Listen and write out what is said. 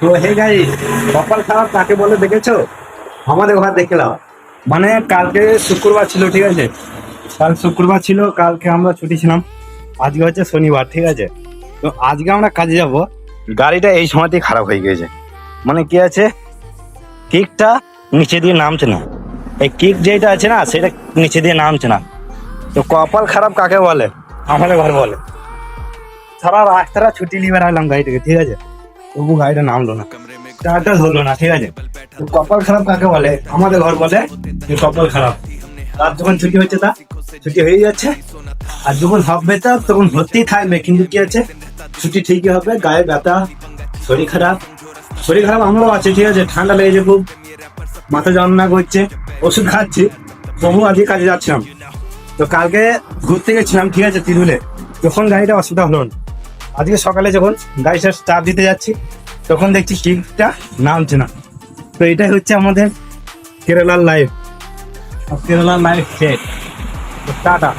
তো হে গাই, কপাল খারাপ কাকে বলে দেখেছ? আমাদের ঘর দেখলাম মানে কালকে শুক্রবার ছিল, ঠিক আছে? কাল শুক্রবার ছিল, কালকে আমরা ছুটি ছিলাম। আজকে হচ্ছে শনিবার, ঠিক আছে? তো আজকে আমরা কাজে যাব। গাড়িটা এই সময়তেই খারাপ হয়ে গেছে মানে কি আছে? কিকটা নিচে দিয়ে নামছে না। এই কিক যেটা আছে না, সেটা নিচে দিয়ে নামছে না। তো কপাল খারাপ কাকে বলে? আমাদের ঘর বলে। সারা রাস্তাটা ছুটি নিয়ে বেড়ালাম গাড়িটাকে ঠিক আছে? তবু গাড়িটা নামলো না। স্টার্টটা ধরলো না, ঠিক আছে? কপাল খারাপ কাকে বলে? আমাদের ঘর বলে যে কপাল খারাপ। রাত যখন ছুটি হচ্ছে তা, ছুটি হয়ে যাচ্ছে। আর যখন হবে তা, তখন ভর্তি থাকবে। কিন্তু কি আছে? ছুটি ঠিকই হবে, গায়ে ব্যথা, শরীর খারাপ। শরীর খারাপ আমরাও আছে, ঠিক আছে? ঠান্ডা লেগেছে খুব। মাথা যন্ত্রণা করছে। ওষুধ খাচ্ছি। তবু আজকে কাজে যাচ্ছিলাম। তো কালকে ঘুরতে গেছিলাম, ঠিক আছে, তিরুলে। তখন গাড়িটা অসুবিধা হলো না আজকে সকালে যখন গাড়িটা স্টার্ট দিতে যাচ্ছি, তখন দেখছি কিকটা নামছে না। তো এটাই হচ্ছে আমাদের কেরালার লাইফ কেরালার লাইফ সেট টাটা।